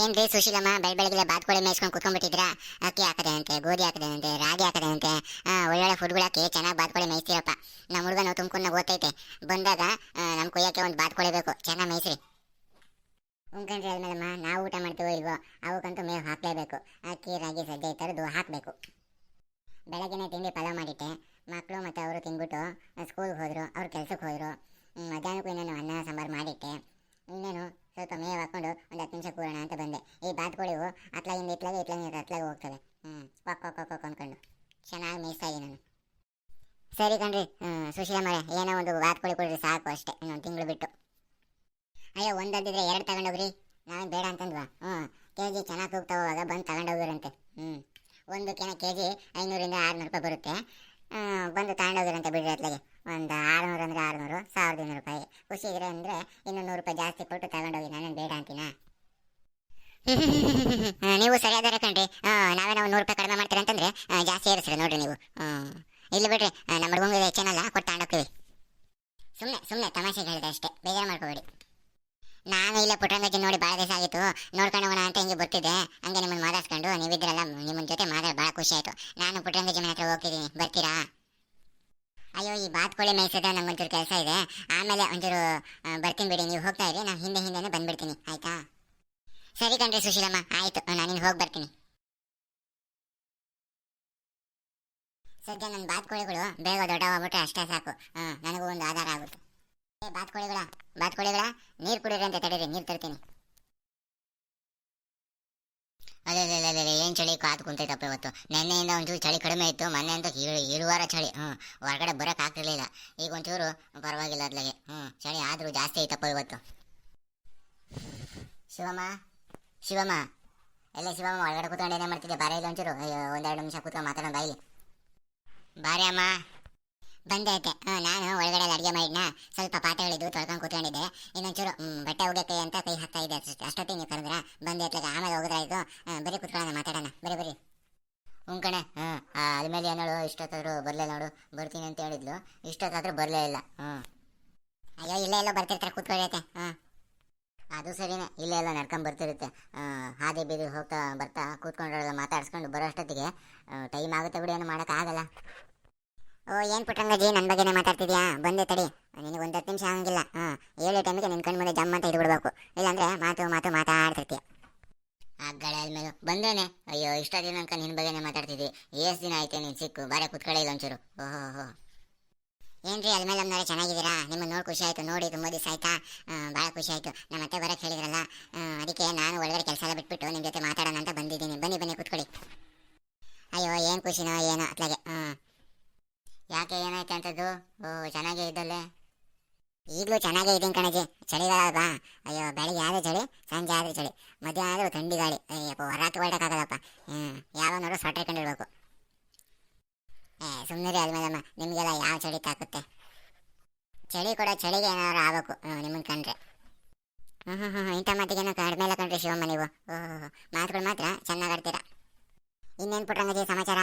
ಏನ್ರಿ ಸುಶೀಲಮ್ಮ ಬೆಳ ಬೆಳಗ್ಗೆ ಬಾತ್ಕೋಳಿ ಮೇಯ್ಸ್ಕೊಂಡು ಕುತ್ಕೊಂಡ್ಬಿಟ್ಟಿದ್ರಾ ಅಕ್ಕಿ ಹಾಕದೇನಂತೆ, ಗೋಧಿ ಹಾಕದೇನಂತೆ, ರಾಗಿ ಹಾಕದೇನಂತೆ? ಒಳ್ಳೊಳ್ಳೆ ಫುಡ್ಗಳು ಹಾಕಿ ಚೆನ್ನಾಗಿ ಬಾತ್ಕೋಳಿ ಮೇಯಿಸ್ತೀರಪ್ಪ. ನಮ್ಮ ಹುಡುಗ ನಾವು ತುಮ್ಕೊಂಡು ಓದ್ತೈತೆ. ಬಂದಾಗ ನಮ್ಮ ಕೊಯ್ಯಕ್ಕೆ ಒಂದು ಬಾತ್ಕೋಳಿ ಬೇಕು. ಚೆನ್ನಾಗಿ ಮೇಯ್ಸ್ರಿ. ಉಂಕಂಡ್ರಿ ಆದ್ಮೇಲಮ್ಮ ನಾವು ಊಟ ಮಾಡ್ತೀವೋ ಇಲ್ವೋ, ಅವಕ್ಕಂತೂ ಮೇವು ಹಾಕಲೇಬೇಕು. ಅಕ್ಕಿ, ರಾಗಿ, ಸಜ್ಜೆ ಥರದ್ದು ಹಾಕಬೇಕು. ಬೆಳಗ್ಗೆನೇ ತಿಂಡಿ ಪಲಾವ್ ಮಾಡಿಟ್ಟೆ. ಮಕ್ಕಳು ಮತ್ತು ಅವರು ತಿಂದ್ಬಿಟ್ಟು ಸ್ಕೂಲ್ಗೆ ಹೋದರು, ಅವ್ರು ಕೆಲ್ಸಕ್ಕೆ ಹೋದರು. ಮಧ್ಯಾಹ್ನಕ್ಕೂ ಇನ್ನೇನು ಅನ್ನ, ಸಾಂಬಾರು ಮಾಡಿಟ್ಟೆ. ಇನ್ನೇನು ಸ್ವಲ್ಪ ಮೇವು ಹಾಕೊಂಡು ಒಂದು ಹತ್ತು ನಿಮಿಷ ಕೂರೋಣ ಅಂತ ಬಂದೆ. ಈ ಬಾತ್ಕೋಳಿವು ಅತ್ಲಾಗಿಂದ ಇತ್ಲಾಗೆ ಇತ್ಲಾಗಿಂದ ಅತ್ಲಾಗೆ ಹೋಗ್ತವೆ ಹ್ಞೂ ಕೊಕ್ ಕೊಕ್ ಕೊಕ್ ಅಂದ್ಕೊಂಡು ಚೆನ್ನಾಗಿ ಆಗಿ ನಾನು. ಸರಿ ಕಣ್ರಿ. ಹ್ಞೂ ಸುಶೀಲಾ ಮರೆ ಏನೋ ಒಂದು ಬಾತ್ಕೋಳಿ ಕೊಡ್ರಿ ಸಾಕು ಅಷ್ಟೇ. ಇನ್ನೊಂದು ತಿಂಗಳು ಬಿಟ್ಟು. ಅಯ್ಯೋ ಒಂದದ್ದಿದ್ರೆ ಎರಡು ತಗೊಂಡೋಗ್ರಿ. ನಾನು ಬೇಡ ಅಂತಂದ್ವಾ? ಹ್ಞೂ ಕೆ ಜಿ ಚೆನ್ನಾಗಿ ತೂಗ್ತಾವಾಗ ಬಂದು ತಗೊಂಡೋಗಿರಂತೆ ಹ್ಞೂ ಒಂದು ಕೆನ ಕೆ ಜಿ ಐನೂರಿಂದ ಆರುನೂರು ರೂಪಾಯಿ ಬರುತ್ತೆ. ಬಂದು ತಗೊಂಡೋಗಿರಂತೆ ಬಿಡ್ರಿ ಅತ್ಲಾಗೆ. ಒಂದು ಆರುನೂರು ಅಂದರೆ ಆರುನೂರು ಸಾವಿರದ ಇನ್ನೂರು ರೂಪಾಯಿ. ಖುಷಿ ಇದ್ರೆ ಅಂದರೆ ಇನ್ನು ನೂರು ರೂಪಾಯಿ ಜಾಸ್ತಿ ಕೊಟ್ಟು ತಗೊಂಡೋಗಿ ನಾನೇನು ಬೇಡ ಅಂತೀನಾ? ನೀವು ಸರಿಯಾದಾರೆ ಕಣ್ರಿ. ನಾವೇ ನಾವು ನೂರು ರೂಪಾಯಿ ಕಡಿಮೆ ಮಾಡ್ತೀರ ಅಂತಂದ್ರೆ ಜಾಸ್ತಿ ಏರಿಸ್ರಿ ನೋಡ್ರಿ ನೀವು. ಹ್ಮ್. ಇಲ್ಲಿ ಬಿಡ್ರಿ ನಮ್ಮ ಹುಡುಗಂಗೆ ಹೆಚ್ಚೇನಲ್ಲ ಕೊಟ್ಟು ತಗೊಂಡೋಗ್ತೀವಿ ಸುಮ್ಮನೆ ಸುಮ್ಮನೆ ತಮಾಷೆಗೆ ಹೇಳಿದೆ ಅಷ್ಟೇ. ಬೇಜಾರು ಮಾಡ್ಕೋಬೇಡಿ. ನಾನು ಇಲ್ಲೇ ಪುಟ್ರಂಗಜ್ಜಿ ನೋಡಿ ಭಾಳ ದಿವಸ ಆಗಿತ್ತು. ನೋಡ್ಕೊಂಡು ಹೋಗೋಣ ಅಂತ ಹಿಂಗೆ ಬರ್ತಿದ್ದೆ. ಹಂಗೆ ನಿಮ್ಮನ್ನು ಮಾತಾಡ್ಸ್ಕೊಂಡು ನೀವಿದ್ರಲ್ಲ ನಿಮ್ಮ ಜೊತೆ ಮಾತಾಡಿ ಭಾಳ ಖುಷಿ ಆಯಿತು. ನಾನು ಪುಟ್ರಂಗಜ್ಜಿ ಮನೆ ಹತ್ರ ಹೋಗ್ತಿದ್ದೀನಿ. ಬರ್ತೀರಾ? ಅಯ್ಯೋ, ಈ ಬಾತ್ಕೋಳಿ ಮೇಯಿಸೋದ ನಂಗೊಂಚೂರು ಕೆಲಸ ಇದೆ. ಆಮೇಲೆ ಒಂಚೂರು ಬರ್ತೀನಿ ಬಿಡಿ, ನೀವು ಹೋಗ್ತಾ ಇರಿ, ನಾನು ಹಿಂದೆ ಹಿಂದೆನೇ ಬಂದ್ಬಿಡ್ತೀನಿ, ಆಯ್ತಾ? ಸರಿ ಕಣ್ರಿ ಸುಶೀಲಮ್ಮ, ಆಯಿತು ನಾನಿನ್ ಹೋಗಿ ಬರ್ತೀನಿ. ಸದ್ಯ ನನ್ನ ಬಾತ್ಕೋಳಿಗಳು ಬೇಗ ದೊಡ್ಡವಾಗ್ಬಿಟ್ರೆ ಅಷ್ಟೇ ಸಾಕು. ನನಗೂ ಒಂದು ಆಧಾರ ಆಗುತ್ತೆ. ಬಾತ್ಕೋಳಿಗಳ ಬಾತ್ಕೋಳಿಗಳ ನೀರು ಕುಡೀರಿ ಅಂತ ತಡೀರಿ, ನೀರು ತರ್ತೀನಿ. ಅದೇ ಅದೇ ಅದೇ ಏನು ಚಳಿ? ಕಾದು ಕುಂತೈತಪ್ಪ ಇವತ್ತು. ನಿನ್ನೆಯಿಂದ ಒಂಚೂರು ಚಳಿ ಕಡಿಮೆ ಇತ್ತು, ಮೊನ್ನೆ ಅಂತ ಇರು ಇರುವಾರ ಚಳಿ. ಹ್ಞೂ ಹೊರಗಡೆ ಬರೋಕೆ ಆಗ್ತಿರ್ಲಿಲ್ಲ. ಈಗ ಒಂಚೂರು ಪರವಾಗಿಲ್ಲ ಅದ್ಲಾಗೆ. ಹ್ಞೂ ಚಳಿ ಆದರೂ ಜಾಸ್ತಿ ಐತಪ್ಪ ಇವತ್ತು. ಶಿವಮ್ಮ ಶಿವಮ್ಮ. ಎಲ್ಲ ಶಿವಮ್ಮ ಹೊರಗಡೆ ಕೂತ್ಕೊಂಡು ಏನೇ ಮಾಡ್ತಿದ್ದೆ ಬಾರೆ ಇಲ್ಲ ಒಂಚೂರು ಒಂದೆರಡು ನಿಮಿಷ ಕೂತ್ಕೊಂಡು ಮಾತಾಡೋಣ ಬಾಯಿಲಿ ಬಾರಿ ಅಮ್ಮ. ಬಂದೆ ಐತೆ ಹಾಂ ನಾನು ಒಳಗಡೆ ಅಡುಗೆ ಮಾಡಿದ್ನ. ಸ್ವಲ್ಪ ಪಾತ್ರೆಗಳಿದ್ದು ತೊಳ್ಕೊಂಡು ಕೂತ್ಕೊಂಡಿದ್ದೆ. ಇನ್ನೊಂಚೂರು ಬಟ್ಟೆ ಹೋಗಕ್ಕೆ ಅಂತ ಕೈ ಹಾಕ್ತಾ ಇದ್ದೆ ಅಷ್ಟೇ ಅಷ್ಟೊತ್ತಿಗೆ ನೀವು ಕರೆದ್ರ? ಬಂದೈತೆ ಆಮೇಲೆ ಹೋಗೋದಾಯ್ತು ಆ, ಬರೀ ಕೂತ್ಕೊಳ್ಳೋಣ ಮಾತಾಡೋಣ. ಬರೀ ಬರೀ. ಹ್ಞೂ ಕಣೆ ಹಾಂ ಅದ್ಮೇಲೆ ಏನೋಳು ಇಷ್ಟೊತ್ತಾದರೂ ಬರಲಿಲ್ಲ ನೋಡು. ಬರ್ತೀನಿ ಅಂತ ಹೇಳಿದ್ಲು. ಇಷ್ಟೊತ್ತಾದರೂ ಬರಲೇ ಇಲ್ಲ. ಹ್ಞೂ ಅಯ್ಯೋ ಇಲ್ಲೇ ಎಲ್ಲೋ ಬರ್ತಿರ್ತಾರೆ ಕೂತ್ಕೊಳ್ಳೈತೆ ಹಾಂ. ಅದು ಸರಿನೇ. ಇಲ್ಲೇ ಎಲ್ಲ ನಡ್ಕೊಂಡು ಬರ್ತಿರುತ್ತೆ. ಹಾದಿ ಬೀದಿ ಹೋಗ್ತಾ ಬರ್ತಾ ಕೂತ್ಕೊಂಡ್ರೆಲ್ಲ ಮಾತಾಡ್ಸ್ಕೊಂಡು ಬರೋ ಅಷ್ಟೊತ್ತಿಗೆ ಟೈಮ್ ಆಗುತ್ತೆ ಬಿಡಿ ಏನು ಮಾಡೋಕ್ಕಾಗಲ್ಲ ಓ ಏನು ಪುಟ್ಟಂಗಜ್ಜಿ? ನನ್ನ ಬಗ್ಗೆನೇ ಮಾತಾಡ್ತಿದ್ಯಾ? ಬಂದೆ ತಡಿ. ನಿನಗೆ ಒಂದು ಹತ್ತು ನಿಮಿಷ ಆಗಂಗಿಲ್ಲ. ಹಾಂ ಏಳು ಟೈಮಿಗೆ ನಿನ್ನ ಕಣ್ಣು ಮುಂದೆ ಜಮ್ ಅಂತ ಇಟ್ಬಿಡ್ಬೇಕು. ಇಲ್ಲಾಂದ್ರೆ ಮಾತು ಮಾತು ಮಾತಾಡ್ತಿರ್ತೀಯ. ಆಗಳ ಬಂದೇನೆ ಅಯ್ಯೋ ಇಷ್ಟ ದಿನ ಅನ್ಕ ನಿನ್ನ ಬಗ್ಗೆನೇ ಮಾತಾಡ್ತಿದ್ವಿ ಎಷ್ಟು ದಿನ ಆಯ್ತು ನೀನು ಸಿಕ್ಕು ಬಾರೆ ಕುತ್ಕೊಳ್ಳಿ ಒಂಚೂರು ಓಹೋ ಹೋ ಏನ್ರಿ ಅದ್ಮೇಲೆ ನಮ್ಮ ಚೆನ್ನಾಗಿದ್ದೀರಾ? ನಿಮ್ಮನ್ನ ನೋಡಿ ಖುಷಿ ಆಯಿತು ನೋಡಿ ತುಂಬ ದಿವಸ ಆಯ್ತಾ? ಭಾಳ ಖುಷಿ ಆಯಿತು. ನಮ್ಮ ಅತ್ತೆ ಬರೋಕ್ಕೆ ಹೇಳಿದ್ರಲ್ಲ. ಅದಕ್ಕೆ ನಾನು ಒಳಗಡೆ ಕೆಲಸ ಎಲ್ಲ ಬಿಟ್ಬಿಟ್ಟು ನಿಮ್ಮ ಜೊತೆ ಮಾತಾಡೋಣ ಅಂತ ಬಂದಿದ್ದೀನಿ. ಬನ್ನಿ ಬನ್ನಿ ಕುತ್ಕೊಳ್ಳಿ. ಅಯ್ಯೋ ಏನು ಖುಷಿನೋ ಏನೋ ಅತ್ಲಾಗೆ. ಹ್ಞೂ ಯಾಕೆ ಏನಾಯ್ತು ಅಂತದ್ದು? ಓ, ಚೆನ್ನಾಗೇ ಇದ್ದಲ್ಲೇ. ಈಗಲೂ ಚೆನ್ನಾಗೇ ಇದ್ದೀನಿ ಕಣಜಿ. ಚಳಿಗಾಲ ಅಯ್ಯೋ, ಬೆಳಿಗ್ಗೆ ಆದ್ರೆ ಚಳಿ, ಸಂಜೆ ಆದ್ರೆ ಚಳಿ, ಮಧ್ಯಾಹ್ನ ಆದ್ರೆ ಥಂಡಿ ಗಾಳಿ. ಅಯ್ಯಪ್ಪ ಹೊರಕ್ಕೆ ಹೊರಡಕ್ಕಾಗಲ್ಲಪ್ಪ ಹ್ಞೂ ಯಾವ ನೋಡೋ ಸ್ವೆಟ್ರ್ ಹಾಕೊಂಡಿರ್ಬೇಕು ಏ ಸುಮ್ಮನೆ ಆದ್ಮೇಲಮ್ಮ, ನಿಮಗೆಲ್ಲ ಯಾವ ಚಳಿ ತಾಕುತ್ತೆ? ಚಳಿ ಕೂಡ ಚಳಿಗೆ ಏನಾದ್ರು ಆಗಬೇಕು ನಿಮ್ಮನ್ನು ಕಂಡ್ರೆ. ಹ್ಞೂ ಹ್ಞೂ ಹ್ಞೂ ಇಂಥ ಮಾತಿಗೇನೋ ಕಡಿಮೆ ಇಲ್ಲ ಕಣ್ರಿ ಶಿವಮ್ಮ ನೀವು. ಓಹ್ ಮಾತುಗಳು ಮಾತ್ರ ಚೆನ್ನಾಗಿ ಆಡ್ತೀರಾ. ಇನ್ನೇನು ಪುಟ್ರಂಗಜಿ ಸಮಾಚಾರ?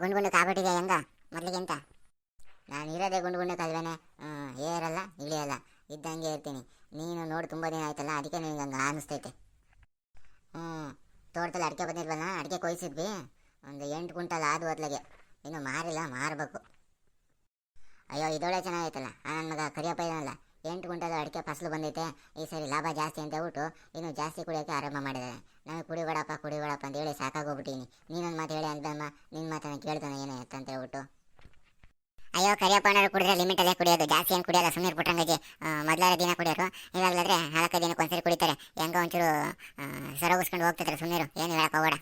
ಗುಂಡು ಗುಂಡು ಕಾಬಿಟ್ಟಿದೆ ಹೆಂಗ? ಮೊದಲಿಗಿಂತ ನಾನು ಇರೋದೇ ಗುಂಡು ಗುಂಡೆ ಕಲ್ವೇನೆ ಏರಲ್ಲ, ಇಳಿಯಲ್ಲ. ಇದ್ದಂಗೆ ಇರ್ತೀನಿ. ನೀನು ನೋಡಿ, ತುಂಬ ದಿನ ಆಯ್ತಲ್ಲ, ಅದಕ್ಕೆ ನಿನಗೆ ಹಂಗೆ ಅನಿಸ್ತೈತೆ. ಹ್ಞೂ, ತೋಟದಲ್ಲಿ ಅಡಿಕೆ ಬಂದಿದ್ವಲ್ಲ, ಅಡಿಕೆ ಕೊಯ್ಸಿದ್ವಿ. ಒಂದು ಎಂಟು ಕ್ವಿಂಟಲ್ ಆದ ಹೊತ್ಲಾಗೆ ಇನ್ನು ಮಾರಿಲ್ಲ, ಮಾರಬೇಕು. ಅಯ್ಯೋ, ಇದೊಳ್ಳೆ ಚೆನ್ನಾಗೈತಲ್ಲ. ನನ್ನ ಮಗ ಕರಿಯಪ್ಪ ಏನಲ್ಲ ಎಂಟು ಕ್ವಿಂಟಲ್ ಅಡಿಕೆ ಫಸಲು ಬಂದೈತೆ. ಈ ಸರಿ ಲಾಭ ಜಾಸ್ತಿ ಅಂತ ಹೇಳ್ಬಿಟ್ಟು ಇನ್ನು ಜಾಸ್ತಿ ಕುಡಿಯೋಕ್ಕೆ ಆರಂಭ ಮಾಡಿದ್ದಾರೆ ನನಗೆ ಕುಡಿಬೇಡಪ್ಪ ಕುಡಿಬೇಡಪ್ಪ ಅಂತ ಹೇಳಿ ಸಾಕಾಗೋಗ್ಬಿಟ್ಟಿನಿ ನೀನೊಂದು ಮಾತು ಹೇಳಿ ಅಂದಮ್ಮ ನಿನ್ನ ಮಾತನ್ನು ಕೇಳ್ತಾನೆ ಏನೇ ಅಂತ ಹೇಳ್ಬಿಟ್ಟು. ಅಯ್ಯೋ, ಕರಿಯಪ್ಪ ಅಣ್ಣರು ಕುಡಿದ್ರೆ ಲಿಮಿಟಲ್ಲೇ ಕುಡಿಯೋದು. ಜಾಸ್ತಿ ಏನು ಕುಡಿಯೋಲ್ಲ ಸುಮ್ಮನೆ ಪುಟ್ಟಂಗಜಿ ಮೊದಲಾರ ದಿನ ಕುಡಿಯೋರು ಇವಾಗಲಾದ್ರೆ ನಾಲ್ಕು ದಿನಕ್ಕೆ ಒಂದ್ಸರಿ ಕುಡಿತಾರೆ. ಹೆಂಗೋ ಒಂಚೂರು ಸರೋಗಿಸ್ಕೊಂಡು ಹೋಗ್ತಿರ್ತಾರೆ ಸುಮ್ಮನೆ ಏನು ಹೇಳಕ್ ಹೋಗೋಣ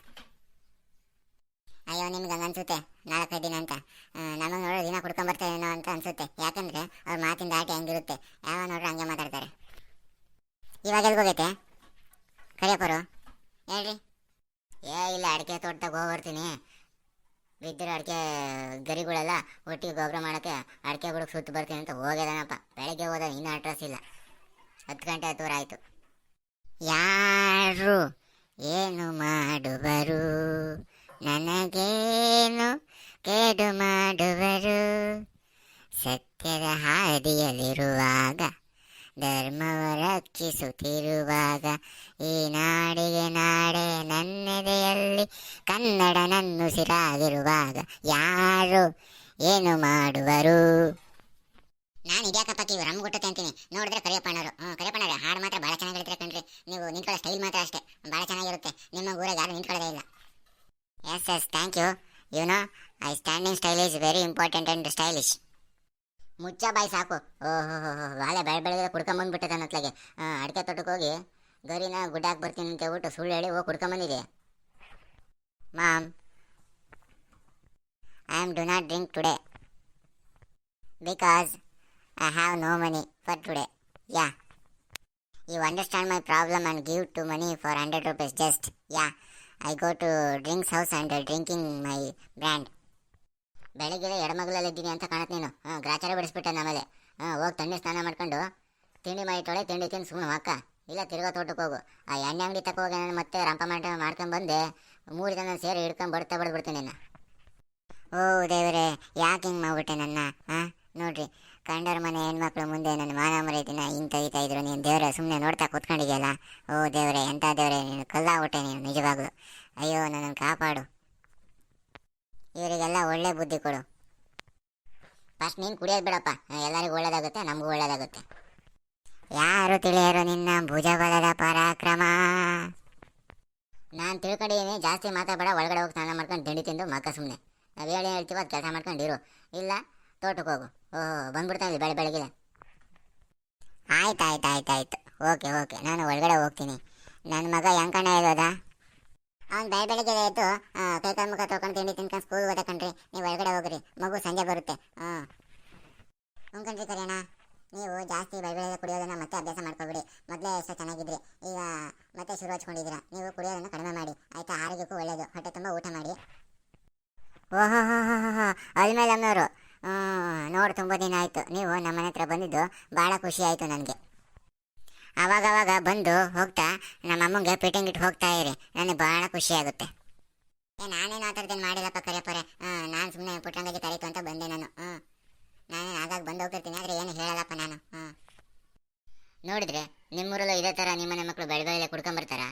ಅಯ್ಯೋ, ನಿಮ್ಗೆ ಹಂಗೆ ಅನ್ಸುತ್ತೆ? ನಾಲ್ಕೈದು ದಿನ ಅಂತ. ನಮಗೆ ನೋಡೋ ದಿನ ಕುಡ್ಕೊಂಬರ್ತೇನೋ ಅಂತ ಅನ್ಸುತ್ತೆ. ಯಾಕಂದ್ರೆ ಅವ್ರ ಮಾತಿಂದ ಆಟ ಹೆಂಗಿರುತ್ತೆ. ಯಾವ ನೋಡ್ರೆ ಹಂಗೆ ಮಾತಾಡ್ತಾರೆ. ಇವಾಗ ಎಲ್ಗೋಗೈತೆ ಕರಿಯಪ್ಪರು ಹೇಳ್ರಿ ಏ ಇಲ್ಲ ಅಡಿಕೆ ತೋಟದಾಗ ಹೋಗ್ಬರ್ತೀನಿ ಬಿದ್ದಿರೋ ಅಡಿಕೆ ಗರಿಗಳೆಲ್ಲ ಒಟ್ಟಿಗೆ ಗೊಬ್ಬರ ಮಾಡೋಕ್ಕೆ ಅಡಿಕೆ ಬುಡಕ್ಕೆ ಸುತ್ತ ಬರ್ತೀನಿ ಅಂತ ಹೋಗ್ಯದನಪ್ಪ ಬೆಳಗ್ಗೆ ಹೋದ ಇನ್ನೂ ಅಡ್ರೆಸ್ ಇಲ್ಲ. ಹತ್ತು ಗಂಟೆ ಹತ್ತುವರೆ ಆಯಿತು. ಯಾರು ಏನು ಮಾಡುವರು? ನನಗೇನು ಕೇಡು ಮಾಡುವರು? ಸತ್ಯದ ಹಾದಿಯಲ್ಲಿರುವಾಗ ಧರ್ಮವ ರಕ್ಷಿಸುತ್ತಿರುವಾಗ, ಈ ನಾಡಿಗೆ ನಾಡೆ ನನ್ನೆದೆಯಲ್ಲಿ ಕನ್ನಡ ನನ್ನುಸಿರಾಗಿರುವಾಗ ಯಾರು ಏನು ಮಾಡುವರು? ನಾನು ಇದ್ಯಾಕಪ್ಪ ಕಿವಿ ರಮ್ ಗುಟ್ಟತೆ ಅಂತೀನಿ. ನೋಡಿದ್ರೆ ಕರಿಯಪ್ಪಣ್ಣರು ಹ್ಞೂ ಕರಿಯಪ್ಪಣ್ಣರು ಹಾಡು ಮಾತ್ರ ಭಾಳ ಚೆನ್ನಾಗಿ ಹೇಳ್ತಾರೆ ಕಣ್ರಿ. ನೀವು ನಿಂತ್ಕೊಳ್ಳೋ ಸ್ಟೈಲ್ ಮಾತ್ರ ಅಷ್ಟೇ. ಭಾಳ ಚೆನ್ನಾಗಿರುತ್ತೆ. ನಿಮ್ಮ ಊರಾಗ ಯಾರು ನಿಂತ್ಕೊಳ್ಳೋದೇ ಇಲ್ಲ. Yes yes thank you you know I standing style is very important and stylish ಮುಚ್ಚ ಬಾಯಿ ಸಾಕು. ಓಹೋ ಬಾಳೆ ಬೆಳೆ ಬೆಳೆದ್ರೆ ಕುಡ್ಕೊಂಬಂದ್ಬಿಟ್ಟದ ಅನ್ನತ್ಲಾಗೆ ಅಡಿಕೆ ತೋಟಕ್ಕೆ ಹೋಗಿ ಗರಿನ ಗುಡ್ಡಾಕ್ ಬರ್ತೀನಿ ಅಂತ ಹೇಳ್ಬಿಟ್ಟು ಸುಳ್ಳು ಹೇಳಿ ಹೋಗಿ ಕುಡ್ಕೊಂಬಂದಿದೆ mom I am do not drink today because I have no money for today ya you understand my problem and give to money for hundred rupees just ya I go to drinks house and drinking my brand ಬೆಳಗ್ಗೆ ಎಡಮಗಲಲ್ಲಿ ಇದ್ದೀನಿ ಅಂತ ಕಾಣತ್ ನೀನು. ಹಾಂ, ಗ್ರಾಚಾರ ಬಿಡಿಸ್ಬಿಟ್ಟೆ ಆಮೇಲೆ ಹಾಂ, ಹೋಗಿ ತಣ್ಣೆ ಸ್ನಾನ ಮಾಡ್ಕೊಂಡು ತಿಂಡಿ ಮಾಡಿಟ್ಟೊಳೆ, ತಿಂಡಿ ತಿಂದು ಸುಮ್ಮನೆ ಅಕ್ಕ ಇಲ್ಲ, ತಿರ್ಗಾ ತೋಟಕ್ಕೆ ಹೋಗು. ಆ ಎಣ್ಣೆ ಅಂಗಡಿ ತಕ ಹೋಗಿ ನಾನು ಮತ್ತೆ ರಂಪ ಮಾಡಿ ಮಾಡ್ಕೊಂಡು ಬಂದೆ ಮೂರು ಜನ ಸೇರಿ ಹಿಡ್ಕೊಂಡು ಬಡ್ತಾ ಬಡ್ಬಿಡ್ತೀನಿ ನಿನ್ನ ಓ, ದೇವರೇ, ಯಾಕೆ ಹಿಂಗೆ ಮಾಡ್ಬಿಟ್ಟೆ ನನ್ನ ಹಾ ನೋಡ್ರಿ ಕಂಡರ ಮನೆ ಹೆಣ್ಮಕ್ಳು ಮುಂದೆ ನನ್ನ ಮಾನ ಮರೀತಿನ ಹಿಂಗೆ ತೆಗಿತಾ ಇದ್ರು ನೀನು ದೇವರೇ ಸುಮ್ಮನೆ ನೋಡ್ತಾ ಕೂತ್ಕೊಂಡಿದ್ಯಲ್ಲ? ಓ, ದೇವರೇ ಎಂಥ ದೇವರೇ, ನೀನು ಕಲ್ಲಾಗ್ಬಿಟ್ಟೆ ನೀನು ನಿಜವಾಗ್ಲು. ಅಯ್ಯೋ ನನ್ನನ್ನು ಕಾಪಾಡು. ಇವರಿಗೆಲ್ಲ ಒಳ್ಳೆ ಬುದ್ಧಿ ಕೊಡು. ಫಸ್ಟ್ ನೀನು ಕುಡಿಯೋದು ಬಿಡಪ್ಪ. ಎಲ್ಲರಿಗೂ ಒಳ್ಳೇದಾಗುತ್ತೆ, ನಮಗೂ ಒಳ್ಳೇದಾಗುತ್ತೆ. ಯಾರು ತಿಳಿಯರು ನಿನ್ನ ಭುಜಬಲದ ಪರಾಕ್ರಮ? ನಾನು ತಿಳ್ಕೊಂಡಿದ್ದೀನಿ, ಜಾಸ್ತಿ ಮಾತಾಡಬೇಡ, ಒಳಗಡೆ ಹೋಗಿ ಸ್ನಾನ ಮಾಡ್ಕೊಂಡು ತಿಂಡಿ ತಿಂದು ಮಕ್ಕ ಸುಮ್ಮನೆ ನಾವು ಹೇಳಿ ಹೇಳ್ತೀವಿ ಅದು ಕೆಲಸ ಮಾಡ್ಕೊಂಡಿರು ಇಲ್ಲ, ತೋಟಕ್ಕೆ ಹೋಗು. ಓಹೋ ಇಲ್ಲಿ ಬೆಳೆ ಬೆಳಗ್ಗೆ ಆಯ್ತು ಆಯ್ತು ಆಯ್ತು ಆಯ್ತು. Okay okay. ನಾನು ಒಳಗಡೆ ಹೋಗ್ತೀನಿ. ನನ್ನ ಮಗ ಯಂಕಣ್ಣ ಇರೋದಾ? ಅವ್ನು ಬೆಳೆ ಬೆಳಗ್ಗೆ ಆಯಿತು ಕೈ ಕಾಲು ಮುಖ ತೊಗೊಂಡು ತಿಂಡಿ ತಿನ್ಕೊಂಡು ಸ್ಕೂಲ್ ಓದಕಣ್ರಿ ನೀವು ಒಳಗಡೆ ಹೋಗ್ರಿ. ಮಗು ಸಂಜೆ ಬರುತ್ತೆ. ಹಾಂ ಹ್ಞೂ ಕಣ್ರಿ ಕರಿಯಣ್ಣ. ನೀವು ಜಾಸ್ತಿ ಬೆಳೆ ಬೆಳಗ್ಗೆ ಕುಡಿಯೋದನ್ನ ಮತ್ತೆ ಅಭ್ಯಾಸ ಮಾಡ್ಕೊಬಿಡಿ ಮೊದಲೇ ಎಷ್ಟು ಚೆನ್ನಾಗಿದ್ರಿ. ಈಗ ಮತ್ತೆ ಶುರು ಹಚ್ಕೊಂಡಿದ್ದೀರಾ. ನೀವು ಕುಡಿಯೋದನ್ನು ಕಡಿಮೆ ಮಾಡಿ. ಆಯಿತಾ? ಆರೋಗ್ಯಕ್ಕೂ ಒಳ್ಳೆಯದು ಹೊಟ್ಟೆ ತುಂಬ ಊಟ ಮಾಡಿ. ಓಹೋ ಅಲ್ಮೇಲೆ ಅಮ್ಮನವರು ನೋಡಿ, ತುಂಬ ದಿನ ಆಯಿತು. ನೀವು ನಮ್ಮ ಹತ್ರ ಬಂದಿದ್ದು ಭಾಳ ಖುಷಿ ಆಯಿತು ನನಗೆ. ಅವಾಗವಾಗ ಬಂದು ಹೋಗ್ತಾ, ನಮ್ಮ ಅಮ್ಮಂಗೆ ಫಿಟ್ಟಿಂಗ್ ಇಟ್ಟು ಹೋಗ್ತಾ ಇರಿ. ನನಗೆ ಭಾಳ ಖುಷಿ ಆಗುತ್ತೆ. ಏ, ನಾನೇನು ಆ ಥರದ್ದೇನು ಮಾಡಿಲ್ಲಪ್ಪ ಕರೆಯಪ್ಪರೆ ನಾನು ಸುಮ್ಮನೆ ಪುಟ್ಟಂಗಿ ತರೀತು ಅಂತ ಬಂದೆ ನಾನು. ಹ್ಞೂ ನಾನೇನು ಆಗಾಗ ಬಂದು ಹೋಗ್ತಿರ್ತೀನಿ, ಆದರೆ ಏನು ಹೇಳಲ್ಲಪ್ಪ ನಾನು. ಹ್ಞೂ ನೋಡಿದ್ರೆ ನಿಮ್ಮೂರಲ್ಲೂ ಇದೇ ಥರ ನಿಮ್ಮನೆ ಮಕ್ಕಳು ಬೆಳೆ ಬೆಳೆ ಕುಡ್ಕೊಂಬರ್ತಾರ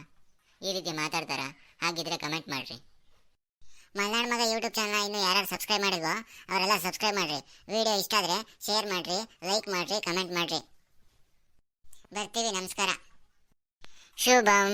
ಈ ರೀತಿ ಮಾತಾಡ್ತಾರ ಹಾಗಿದ್ರೆ ಕಮೆಂಟ್ ಮಾಡಿರಿ ಮಲ್ನಾಡ್ ಮಗ ಯೂಟ್ಯೂಬ್ ಚಾನಲ್ ಇನ್ನು ಯಾರು ಸಬ್ಸ್ಕ್ರೈಬ್ ಮಾಡಿಲ್ವೋ, ಅವರೆಲ್ಲ ಸಬ್ಸ್ಕ್ರೈಬ್ ಮಾಡಿರಿ. ವಿಡಿಯೋ ಇಷ್ಟ ಆದರೆ ಶೇರ್ ಮಾಡಿರಿ ಲೈಕ್ ಮಾಡಿರಿ ಕಮೆಂಟ್ ಮಾಡಿರಿ. ಬರ್ತೀವಿ, ನಮಸ್ಕಾರ. ಶುಭಂ.